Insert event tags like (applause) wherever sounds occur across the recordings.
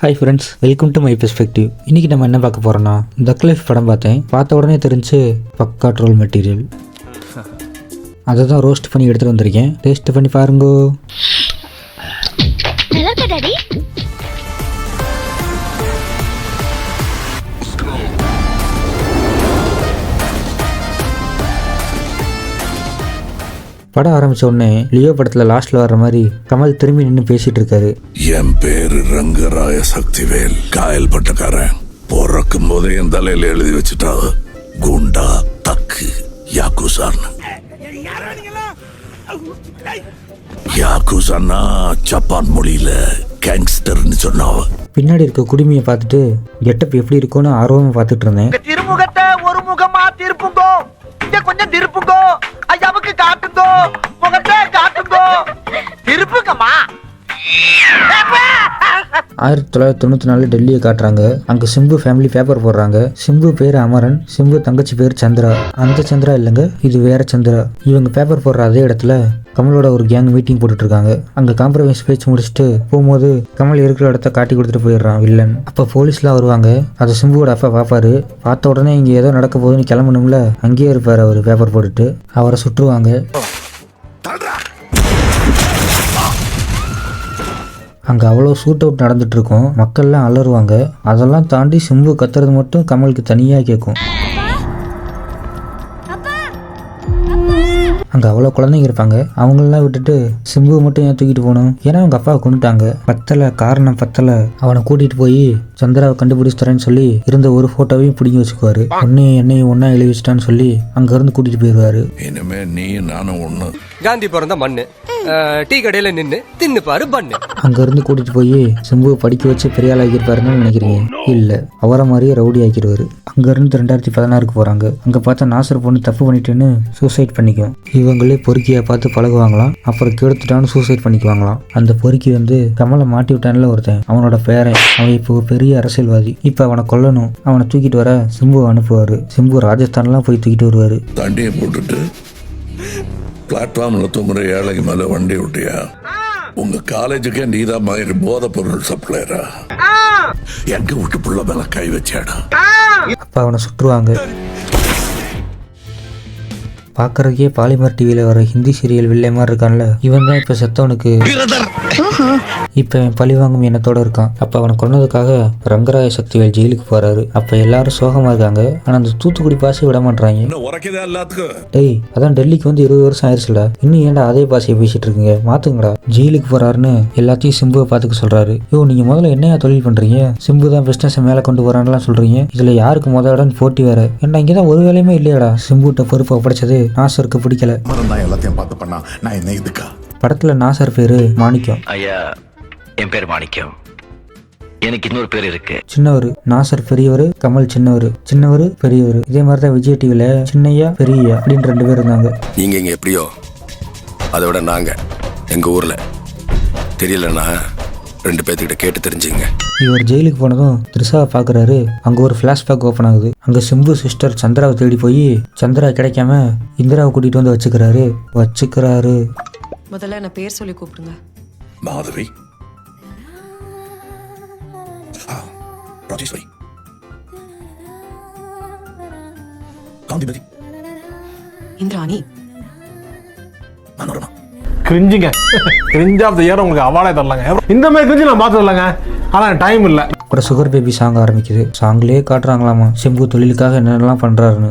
Hi friends welcome to my perspective இன்னைக்கு நம்ம என்ன பார்க்க போறோம்னா தக் லைஃப் படம் பார்த்தேன். பார்த்த உடனே தெரிஞ்சு பக்கா ட்ரோல் மெட்டீரியல் அதை தான் ரோஸ்ட் பண்ணி எடுத்துகிட்டு வந்திருக்கேன். டேஸ்ட் பண்ணி பாருங்கோ. படம் ஆரம்பிச்ச உடனே லியோ படத்தில் லாஸ்ட்டில் வர்ற மாதிரி கமல் திரும்பி நின்று பேசிட்டு இருக்காரு. என் பேரு ரங்கராய சக்திவேல். காயல் பட்டக்காரன் பிறக்கும் போதே என் தலையில எழுதி வச்சுட்டா குண்டா தக்கு யாக்குசான்னு யாக்குசான்னா ஜப்பான் மொழியில கேங்ஸ்டர்னு சொன்னாவ. பின்னாடி இருக்க குடுமையை பார்த்துட்டு கெட்டப் எப்படி இருக்கும்னு ஆர்வமாக பார்த்துட்டு இருந்தேன். திருமுகத்தை ஒரு முகமா திருப்புங்கோ. முகத்தை கொஞ்சம் திருப்புங்கோ. ஐயாவுக்கு காட்டுங்கோ. முகத்தை காட்டுங்கோ. திருப்புங்கம்மா. ஆயிரத்தி தொள்ளாயிரத்தி தொண்ணூற்றி நாலு டெல்லியை காட்டுறாங்க. அங்கே சிம்பு ஃபேமிலி பேப்பர் போடுறாங்க. சிம்பு பேர் அமரன் சிம்பு தங்கச்சி பேர் சந்திரா. அந்த சந்திரா இல்லைங்க இது வேற சந்திரா. இவங்க பேப்பர் போடுற அதே இடத்துல கமலோட ஒரு கேங் மீட்டிங் போட்டுட்டு இருக்காங்க அங்கே காம்ப்ரமைஸ் பேச்சு முடிச்சுட்டு போகும்போது கமல் இருக்கிற இடத்த காட்டி கொடுத்துட்டு போயிடுறான் வில்லன் அப்போ போலீஸ்லாம் வருவாங்க. அதை சிம்புவோட அப்பா பார்ப்பாரு. பார்த்த உடனே இங்கே ஏதோ நடக்க போகுதுன்னு கிளம்பணும்ல அங்கேயே இருப்பார் அவர் பேப்பர் போட்டுட்டு. அவரை சுற்றுவாங்க அங்கே அவ்வளோ ஷூட் அவுட் நடந்துட்டு இருக்கும் மக்கள்லாம் அலறுவாங்க. அதெல்லாம் தாண்டி சிம்பு கத்துறது மட்டும் கமலுக்கு தனியாக கேட்கும் அங்கே அவ்வளோ குழந்தைங்க இருப்பாங்க. அவங்களெல்லாம் விட்டுட்டு சிம்புவை மட்டும் ஏன் தூக்கிட்டு போகணும்? ஏன்னா அவங்க அப்பாவை கொண்டுட்டாங்க பத்தலை காரணம் பத்தலை. அவனை கூட்டிகிட்டு போய் சந்திராவை கண்டுபிடிச்சு தரேன்னு சொல்லி இருந்த ஒரு ஃபோட்டோவையும் பிடிங்கி வச்சுக்குவாரு. உன்னையும் என்னையும் ஒன்றா எழுதி வச்சுட்டான்னு சொல்லி அங்கேருந்து கூட்டிகிட்டு போயிடுவாரு. இனிமே நீ நானும் ஒண்ணு. காந்தி பிறந்த மண்ணு. டீ கடையில நின்னு தின்னு பாரு பண்ணு. அங்கேருந்து கூட்டிட்டு போய் சிம்புவை படிக்க வச்சு பெரிய ஆள் ஆக்கியிருப்பாருன்னு நினைக்கிறீங்க? இல்லை. அவரை மாதிரியே ரவுடி ஆக்கிடுவாரு. அங்கேருந்து ரெண்டாயிரத்தி பதினாறுக்கு போகிறாங்க அங்கே பார்த்தா நாசர் பொண்ணு தப்பு பண்ணிட்டுன்னு சூசைட் பண்ணிக்கும். இவங்களே பொறுக்கியை பார்த்து பழகுவாங்களாம். அப்புறம் கெடுத்துட்டான்னு சூசைட் பண்ணிக்குவாங்களாம். அந்த பொறுக்கி வந்து கமலை மாட்டி விட்டான்ல ஒருத்தன். அவனோட பேரன். அவன் இப்போ ஒரு பெரிய அரசியல்வாதி. இப்போ அவனை கொல்லணும். அவனை தூக்கிட்டு வர சிம்புவை அனுப்புவார். சிம்பு ராஜஸ்தான்லாம் போய் தூக்கிட்டு வருவார். தண்டியை போட்டுட்டு பிளாட்ஃபார்ம்ல தூங்குற ஏழைக்கு மேல வண்டி விட்டியா உங்க காலேஜுக்கே நீதான் மாதிரி போதைப் பொருள் சப்ளையரா எங்க வீட்டு புள்ள மேல கை வச்சாடா? அப்போ அவனை சுற்றுவாங்க பார்க்கறதுக்கே பாலிமர் டிவியில் வர ஹிந்தி சீரியல் வில்லை மாதிரி இருக்கான்ல இவன் தான் இப்போ செத்தவனுக்கு. இப்போ அவன் பழிவாங்கும் எண்ணத்தோட இருக்கான். அப்போ அவனை கொன்னதுக்காக ரங்கராய சக்திவேல் ஜெயிலுக்கு போறாரு. அப்போ எல்லாரும் சோகமா இருக்காங்க. ஆனால் அந்த தூத்துக்குடி பாசை விட என்ன எல்லாத்துக்கும்? டேய் அதான் டெல்லிக்கு வந்து இருபது வருஷம் ஆயிடுச்சுல இன்னும் ஏன்டா அதே பாஷையை பேசிட்டு இருக்கீங்க? மாத்துங்கடா. ஜெயிலுக்கு போறாருன்னு எல்லாத்தையும் சிம்புவை பார்த்துக்க சொல்றாரு. யோ நீங்க முதல்ல என்னையா தொழில் பண்றீங்க? சிம்பு தான் பிசினஸ் மேல கொண்டு வரான்லாம் சொல்றீங்க. இதுல யாருக்கு முத இடம் போட்டி வேற? ஏன்டா இங்க தான் ஒரு வேலையுமே இல்லையாடா? சிம்புட்ட பொறுப்பை ஒப்படைச்சது நாசருக்கு பிடிக்கல. தான் எல்லாத்தையும் பார்த்து பண்ணா நான் என்ன இதுக்கா படத்துல நாசர் பேரு மாணிக்கம். ஐயா என் பேர் மாணிக்கம். எனக்கு இன்னொரு பேர் இருக்கு. சின்னவர் நாசர் பெரியவர் கமல் சின்னவர். சின்னவர் பெரியவர். இதே மாதிரி தான் விஜய் டிவில சின்னையா பெரியய்யா அப்படின்னு ரெண்டு பேர் இருந்தாங்க. நீங்க இங்க எப்படியோ? அதை விட நாங்க எங்க ஊர்ல. தெரியலன்னா ரெண்டு பேர்த்துக்கிட்ட கேட்டு தெரிஞ்சுங்க. இவர் ஜெயிலுக்கு போனதும் த்ரிஷாவை பார்க்குறாரு. அங்கே ஒரு ஃப்ளாஷ்பேக் ஓப்பன் ஆகுது. அங்கே சிம்பு சிஸ்டர் சந்திராவை தேடி போய் சந்திரா கிடைக்காம இந்திராவை கூட்டிகிட்டு வந்து வச்சுக்கிறாரு. வச்சுக்கிறாரு. முதல்ல என்ன பேர் சொல்லி கூப்பிடுங்க. மாதவி. ஆ, ராஜேஸ்வரி. காந்திமதி. இந்திராணி. மனோரமா. கிரிஞ்சுங்க கிரிஞ்ச் ஆஃப் த இயர் உங்களுக்கு அவார்டே தரலாங்க. இந்த மாதிரி கிரிஞ்சு நான் பார்த்து வரலங்க ஆனால் டைம் இல்லை. அப்புறம் சுகர் பேபி சாங் ஆரம்பிக்குது. சாங்லேயே காட்டுறாங்களாமா? சிம்பு தொழிலுக்காக என்னென்னலாம் பண்ணுறாருன்னு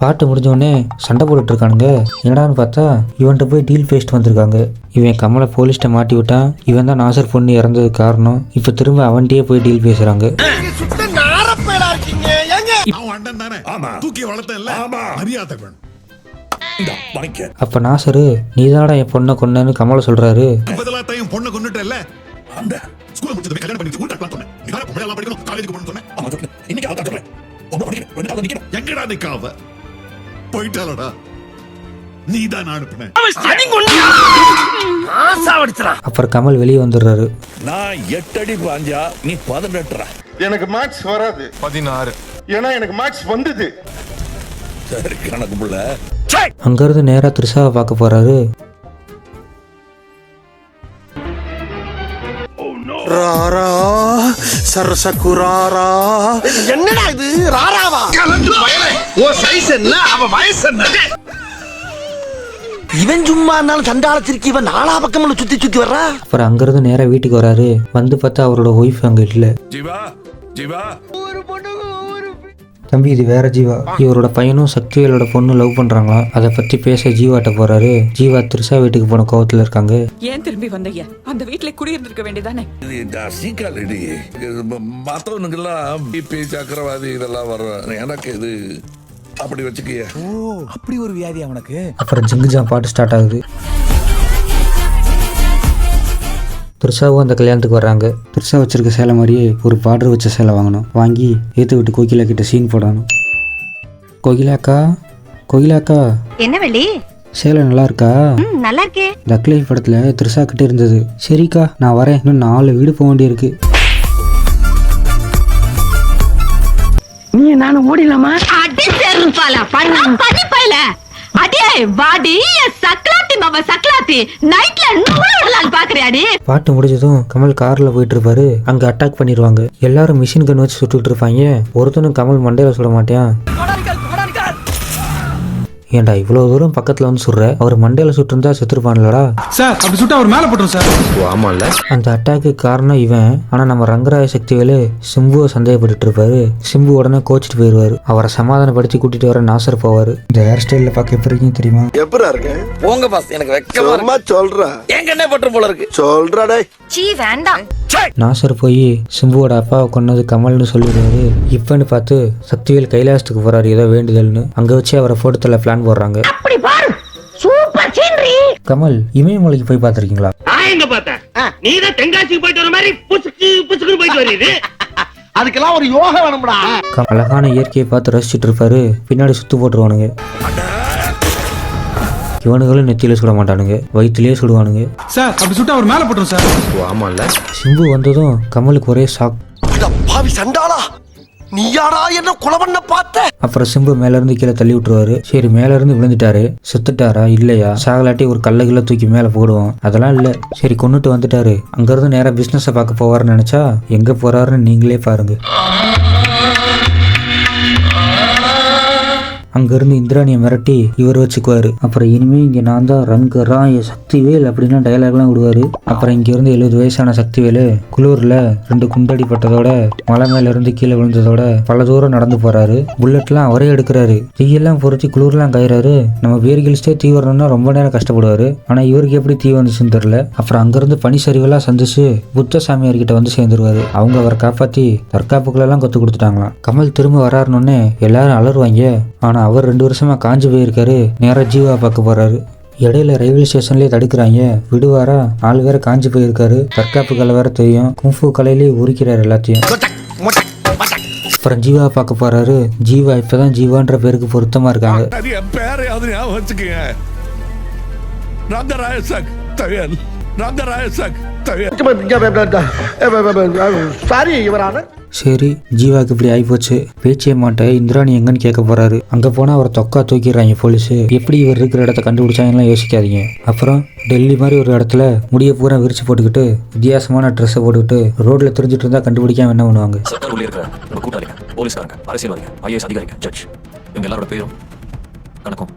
பாட்டு முடிஞ்ச உடனே சண்டை போட்டுட்டு இருக்கானுங்க. என்னடான்னு பார்த்தா இவன்கிட்ட போய் டீல் பேசிட்டு வந்திருக்காங்க. இவன் கமலை போலீஸ்ட்ட மாட்டி விட்டான். இவன் தான் நாசர் பொண்ணு இறந்ததுக்கு காரணம். இப்போ திரும்ப அவன்கிட்டயே போய் டீல் பேசுகிறாங்க அண்ணன் தானே? ஆமா. தூக்கி வளர்த்தேன்ல. ஆமா. மரியாதை வேணும். அப்போ நாசரு நீதாடா என் பொண்ணை கொன்னேன்னு கமலை சொல்கிறாரு பதிலா தையும் பொண்ணை கொண்டுட்டேல்ல அந்த. ஸ்கூல் முடிச்சது கல்யாணம் பண்ணிட்டு ஊர் கட்டலாம் சொன்னேன். நீ பொம்பளை படிக்கணும் காலேஜுக்கு போகணும்னு சொன்னேன். ஆமா இன்னைக்கு அவதான் சொல்றேன் ஒன்பது மணிக்கு ரெண்டு காலம் நிக்கணும். எங்கடா நிக்காவ போயிட்டாலடா நீ தான் அனுப்புன அப்புறம் கமல் வெளியே வந்துடுறாரு. நான் எட்டு அடி பாஞ்சா நீ பதினெட்டுறா எனக்கு மார்க்ஸ் வராது. பதினாறு. ஏன்னா எனக்கு மார்க்ஸ் வந்தது. சரி கணக்கு புள்ள. அங்கேருந்து நேராக த்ரிஷாவை பார்க்க போகிறாரு ராரா சரசகுராரா. என்னடா இது? ராராவா? ஓ சைஸ் என்ன? அவ வயசு என்ன? இவன் சும்மா இருந்தாலும் சண்டால திருக்கி இவன் நாலா பக்கமும் சுத்தி சுத்தி வர்றா? அப்புறம் அங்கேருந்து நேராக வீட்டுக்கு வராரு. வந்து பார்த்தா அவரோட ஒய்ஃப் அங்கே இல்லை. ஜீவா ஜீவா. தம்பி இது வேற ஜீவா. இவரோட பையனும் சக்திவேலோட பொண்ணு லவ் பண்றாங்களா? அதை பத்தி பேச ஜீவாட்ட போறாரு. ஜீவா த்ரிஷா வீட்டுக்கு போன கோவத்துல இருக்காங்க. ஏன் திரும்பி வந்தீங்க? அந்த வீட்ல குடியிருந்திருக்க வேண்டியதானே? இது இந்த சீக்காலடி மற்றவனுக்கெல்லாம் பிபி சக்கரவாதி இதெல்லாம் வரும் எனக்கு இது அப்படி வச்சுக்கிய. அப்படி ஒரு வியாதி அவனுக்கு? அப்புறம் ஜிங்குஜா பாட்டு ஸ்டார்ட் ஆகுது. த்ரிஷாவும் அந்த கல்யாணத்துக்கு வர்றாங்க. த்ரிஷா வச்சிருக்க சேலை மாதிரியே ஒரு பார்டர் வச்ச சேலை வாங்கணும். வாங்கி ஏற்று விட்டு கோகிலா கிட்ட சீன் போடணும். கோகிலாக்கா கோகிலாக்கா என்ன வெள்ளி? சேலை நல்லா இருக்கா? நல்லா இருக்கே. தக்லை படத்துல த்ரிஷா கிட்ட இருந்தது. சரிக்கா நான் வரேன். இன்னும் நாலு வீடு போக வேண்டியிருக்கு. அடி செருப்பால பண்ணி பையல. அடியே வாடி சக்லாத்தி மாமா சக்லாத்தி நைட்ல நூறு பாக்குறியாடி பாட்டு முடிஞ்சதும் கமல் கார்ல போயிட்டு இருப்பாரு அங்க அட்டாக் பண்ணிடுவாங்க எல்லாரும் மிஷின் கன் வச்சு சுட்டுட்டு இருப்பாங்க. ஒருத்தனும் கமல் மண்டையில சுட மாட்டான் ஏன்டா இவ்வளவு தூரம் பக்கத்துல வந்து சுடுற அவர் மண்டையில சுட்டிருந்தா செத்துருப்பான்லடா. சார் அப்படி சுட்டு அவர் மேலே போட்டுரும் சார். ஆமாம்ல அந்த அட்டாக்கு காரணம் இவன். ஆனா நம்ம ரங்கராய சக்திவேலு சிம்புவை சந்தேகப்பட்டுட்டு இருப்பாரு. சிம்பு உடனே கோச்சிட்டு போயிருவாரு. அவரை சமாதானப்படுத்தி கூட்டிட்டு வர நாசர் போவாரு. இந்த ஹேர் ஸ்டைல்ல பார்க்க எப்படி இருக்குன்னு தெரியுமா? எப்படா இருக்கு? போங்க பாஸ் எனக்கு வெக்கமா சும்மா சொல்றா. எங்க என்ன பட்டு போல இருக்கு. சொல்றா டேய். சீ வேண்டாம். நாசர் போய் சிம்புவோட அப்பாவை கொன்னது கமல்னு சொல்லிடுவாரு. இப்பன்னு பார்த்து சக்திவேல் கைலாசத்துக்கு போறாரு ஏதோ வேண்டுதல்னு. அங்க வச்சு அவரை போட்டோல பிளான் போடுறாங்க. அப்படி பாரு. சூப்பர் சீனரி கமல் இமயமலைக்கு போய் பார்த்திருக்கீங்களா? நான் எங்க பார்த்தேன்? நீ தான் தென்காசிக்கு போயிட்டு வர மாதிரி புசுக்கு புசுக்குன்னு போயிட்டு வருது (laughs) அதுக்கெல்லாம் ஒரு யோகா வேணும்டா. அழகான இயற்கையை பார்த்து ரசிச்சுட்டு இருப்பாரு. பின்னாடி சுத்து போட்டுருவானுங்க. இவனுங்களும் நெத்தியில சுட மாட்டானுங்க. வயிற்றுலயே சுடுவானுங்க. சார் அப்படி சுட்டு அவர் மேலே போட்டுரும் சார். ஆமாம்ல சிம்பு வந்ததும் கமலுக்கு ஒரே ஷாக் பாவி சண்டாளா! நீயாடா என்ன கொலை பண்ண பார்த்த? அப்புறம் சிம்பு மேல இருந்து கீழே தள்ளி விட்டுருவாரு. சரி மேல இருந்து விழுந்துட்டாரு. செத்துட்டாரா? இல்லையா? சாகலாட்டி ஒரு கல்ல கிள்ள தூக்கி மேல போடுவோம். அதெல்லாம் இல்ல. சரி கொண்டுட்டு வந்துட்டாரு. அங்க இருந்து நேரா பிசினஸ் பார்க்க போவாருன்னு நினைச்சா எங்க போறாருன்னு நீங்களே பாருங்க. அங்கிருந்து இந்திராணியை மிரட்டி இவர் வச்சுக்குவாரு. அப்புறம் இனிமே இங்க நான் தான் ரங்க என் சக்திவேல் அப்படின்னு டயலாக்லாம் விடுவாரு. அப்புறம் இங்கேருந்து எழுபது வயசான சக்திவேலு குளூர்ல ரெண்டு குண்டடி பட்டதோட மலை மேல இருந்து கீழே விழுந்ததோட பல தூரம் நடந்து போறாரு. புல்லட்லாம் அவரே எடுக்கிறாரு. தீயெல்லாம் பொறுத்து குளூர்லாம் கயிறாரு. நம்ம வேர்கில்ஸ்டே தீ வரணும்னா ரொம்ப நேரம் கஷ்டப்படுவாரு. ஆனா இவருக்கு எப்படி தீ வந்துச்சுன்னு தெரியல. அப்புறம் அங்கிருந்து பனி சரிவெல்லாம் சந்திச்சு புத்த சாமியார்கிட்ட வந்து சேர்ந்துருவாரு. அவங்க அவரை காப்பாத்தி தற்காப்புகளெல்லாம் கத்து கொடுத்துட்டாங்களாம். கமல் திரும்ப வராருன்னு எல்லாரும் அலறுவாங்க. அவர் ரெண்டு வருஷமா காஞ்சு போயிருக்காரு. நேரா ஜீவா பார்க்க போறாரு. இடையில ரயில்வே ஸ்டேஷன்லயே தடுக்கிறாங்க. விடுவாரா? ஆள் வேற காஞ்சு போயிருக்காரு. தற்காப்பு கலை வேற தெரியும். குங்ஃபு கலையிலேயே உரிக்கிறாரு எல்லாத்தையும். அப்புறம் ஜீவா பார்க்க போறாரு. ஜீவா இப்பதான் ஜீவான்ற பேருக்கு பொருத்தமா இருக்காங்க. தவியல் சாரி இவரான சரி ஜீவாக்கு இப்படி ஆகிப்போச்சு பேச்சே மாட்ட இந்திராணி எங்கன்னு கேட்க போறாரு. அங்க போனா அவரை தொக்கா தூக்கிடுறாங்க போலீஸ் எப்படி இவர் இருக்கிற இடத்த கண்டுபிடிச்சாங்கலாம் யோசிக்காதீங்க. அப்புறம் டெல்லி மாதிரி ஒரு இடத்துல முடிய பூரா விரிச்சு போட்டுக்கிட்டு வித்தியாசமான ட்ரெஸ்ஸை போட்டுக்கிட்டு ரோட்ல தெரிஞ்சிட்டு இருந்தா கண்டுபிடிக்காம என்ன பண்ணுவாங்க? சர்க்கார் உள்ளே இருக்கிற கூட்டாளிங்க போலீஸ்காரங்க அரசியல்வாதிங்க ஐஏஎஸ் அதிகாரிங்க ஜட்ஜ் இவங்க எல்லாரோட பேரும் கணக்கும்.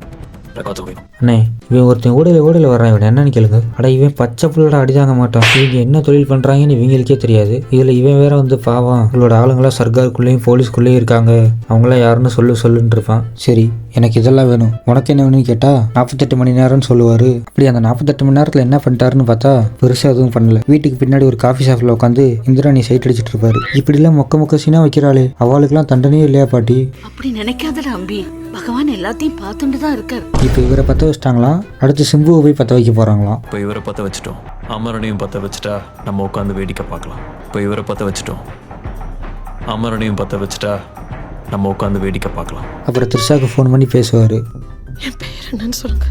வேணும் அண்ணே இவன் ஒருத்தன் ஓடையில ஓடையில வர்றான் இவன். என்னன்னு கேளுங்க. அட இவன் பச்சை புள்ளோட அடிதாங்க மாட்டான். இவங்க என்ன தொழில் பண்றாங்கன்னு இவங்களுக்கே தெரியாது. இதுல இவன் வேற வந்து பாவம். இவளோட ஆளுங்களாம் சர்க்காருக்குள்ளேயும் போலீஸ்குள்ளேயும் இருக்காங்க. அவங்களாம் யாருன்னு சொல்லு சொல்லுன்னு இருப்பான். சரி எனக்கு இதெல்லாம் வேணும். உனக்கு என்ன வேணும்னு கேட்டா நாற்பத்தெட்டு மணி நேரம்னு சொல்லுவாரு. அப்படி அந்த நாற்பத்தெட்டு மணி நேரத்துல என்ன பண்ணிட்டாருன்னு பார்த்தா பெருசா எதுவும் பண்ணல. வீட்டுக்கு பின்னாடி ஒரு காஃபி ஷாப்ல உட்காந்து இந்திராணி சைட் அடிச்சிட்டு இருப்பாரு. இப்படிலாம் மொக்க மொக்க சீனா வைக்கிறாளே. அவளுக்குலாம் தண்டனையே இல்லையா பாட்டி? அப்படி நினைக்காதடா அம்பி. பகவான் எல்லாத்தையும் பார்த்துட்டு தான் இருக்கார். இப்போ இவரை பத்த வச்சிட்டாங்களாம் அடுத்து சிம்புவை போய் பத்த வைக்க போறாங்களாம் இப்போ இவரை பற்ற வச்சுட்டோம். அமரனையும் பற்ற வச்சுட்டா நம்ம உட்காந்து வேடிக்கை பார்க்கலாம். இப்போ இவரை பற்ற வச்சுட்டோம். அமரனையும் பற்ற வச்சுட்டா நம்ம உட்காந்து வேடிக்கை பார்க்கலாம். அப்புறம் த்ரிஷாக்கு ஃபோன் பண்ணி பேசுவார். என் பேர் என்னன்னு சொல்லுங்க.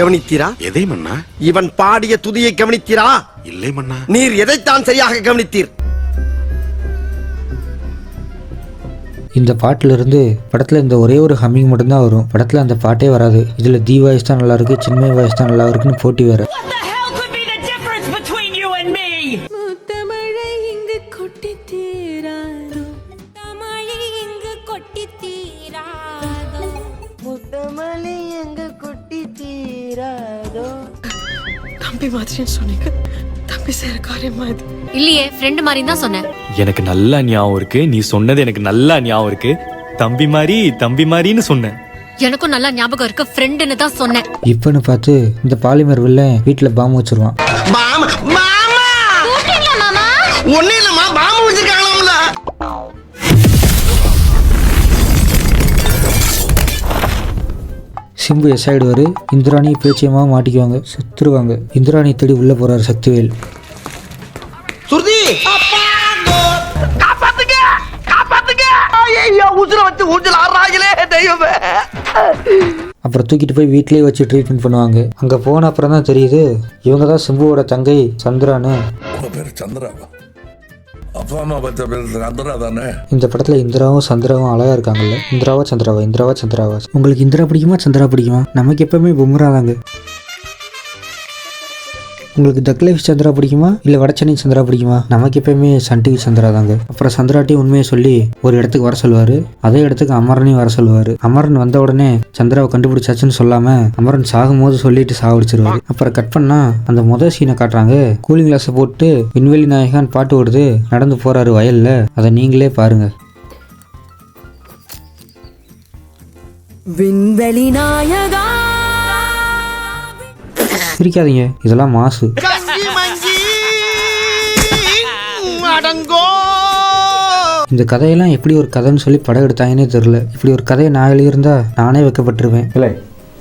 கவனித்தீரா? எதை மன்னா? இவன் பாடிய துதியை கவனித்தீரா? இல்லை மன்னா. நீர் எதைத்தான் சரியாக கவனித்தீர்? இந்த பாட்டுல இருந்து படத்துல இந்த ஒரே ஒரு ஹம்மிங் மட்டும்தான் வரும். படத்துல அந்த பாட்டே வராது. இதுல தி வாய்ஸ் தான் நல்லா இருக்கு சின்மை வாய்ஸ் தான் நல்லா இருக்குன்னு போட்டி வேற. தம்பி மாதிரின்னு சொன்னீங்க. தம்பி செய்யற காரியமா இது? இல்லையே ஃப்ரெண்ட் மாதிரி தான் சொன்னேன். எனக்கு நல்லா ஞாபகம் இருக்கு. நீ சொன்னது எனக்கு நல்லா ஞாபகம் இருக்கு. தம்பி மாதிரி தம்பி மாதிரின்னு சொன்னேன். எனக்கும் நல்லா ஞாபகம் இருக்கு. ஃப்ரெண்டுன்னு தான் சொன்னேன். இப்பன்னு பார்த்து இந்த பாலிமர் வில்லன் வீட்டுல பாம்பு வச்சிருவான். மாமா மாமா! மாமா? ஒண்ணு இல்லம்மா பாம்பு வச்சிருக்காங்களாம்ல. சிம்பு எஸ் ஆயிடுவாரு. இந்திராணி பேச்சியமா மாட்டிக்குவாங்க செத்துருவாங்க. இந்திராணி தேடி உள்ள போறாரு சக்திவேல். சுருதி! ஐயோ உசுர வச்சு ஊஞ்சல் ஆடுறாங்களே தெய்வமே. அப்புறம் தூக்கிட்டு போய் வீட்லயே வச்சு ட்ரீட்மெண்ட் பண்ணுவாங்க. அங்க போன அப்புறம் தான் தெரியுது இவங்க தான் சிம்புவோட தங்கை சந்திரான்னு. பேர் சந்திராவா? அப்பா அம்மா பச்ச பேர் சந்திரா தானே? இந்த படத்துல இந்திராவும் சந்திராவும் அழகா இருக்காங்கல்ல. இந்திராவா சந்திராவா? இந்திராவா சந்திராவா? உங்களுக்கு இந்திரா பிடிக்குமா சந்திரா பிடிக்குமா? நமக்கு எப்பவுமே பும்ரா தாங்க உங்களுக்கு டக் லைஃப் சந்திரா பிடிக்குமா? இல்லை வடச்சென்னை சந்திரா பிடிக்குமா? நமக்கு எப்பயுமே சன் டிவி சந்திரா தாங்க அப்புறம் சந்திராட்டி உண்மையை சொல்லி ஒரு இடத்துக்கு வர சொல்லுவார். அதே இடத்துக்கு அமரனையும் வர சொல்லுவார். அமரன் வந்த உடனே சந்திராவை கண்டுபிடிச்சாச்சுன்னு சொல்லாம அமரன் சாகும்போது சொல்லிட்டு சாவடிச்சிருவாரு அப்புறம் கட் பண்ணா அந்த முதல் சீனை காட்டுறாங்க. கூலிங் கிளாஸை போட்டு விண்வெளி நாயகான் பாட்டு ஓடுது. நடந்து போறாரு வயல்ல. அதை நீங்களே பாருங்க. விண்வெளி நாயகா சிரிக்காதீங்க. இதெல்லாம் மாசு. கஞ்சி மஞ்சி அடங்கோ. இந்த கதையெல்லாம் எப்படி ஒரு கதைன்னு சொல்லி படம் எடுத்தாங்கன்னே தெரில இப்படி ஒரு கதையை நான் எழுதியிருந்தா நானே வைக்கப்பட்டிருவேன். இல்லை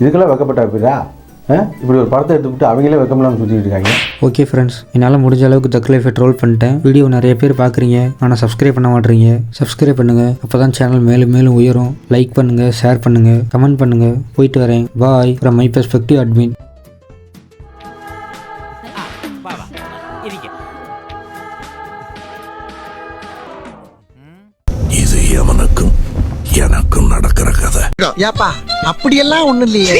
இதுக்கெல்லாம் வைக்கப்பட்ட அப்படிதா இப்படி ஒரு படத்தை எடுத்துக்கிட்டு அவங்களே வைக்கமெல்லாம் சுற்றிட்டு இருக்காங்க. ஓகே ஃப்ரெண்ட்ஸ் என்னால் முடிஞ்ச அளவுக்கு தக் லைஃபை ட்ரோல் பண்ணிட்டேன். வீடியோ நிறைய பேர் பார்க்குறீங்க ஆனால் சப்ஸ்கிரைப் பண்ண மாட்டீங்க. சப்ஸ்கிரைப் பண்ணுங்கள் அப்போ தான் சேனல் மேலும் மேலும் உயரும். லைக் பண்ணுங்கள் ஷேர் பண்ணுங்கள் கமெண்ட் பண்ணுங்கள் போயிட்டு வரேன். Bye from my perspective admin இது ஏப்பா அப்படியெல்லாம் ஒண்ணு இல்லையே.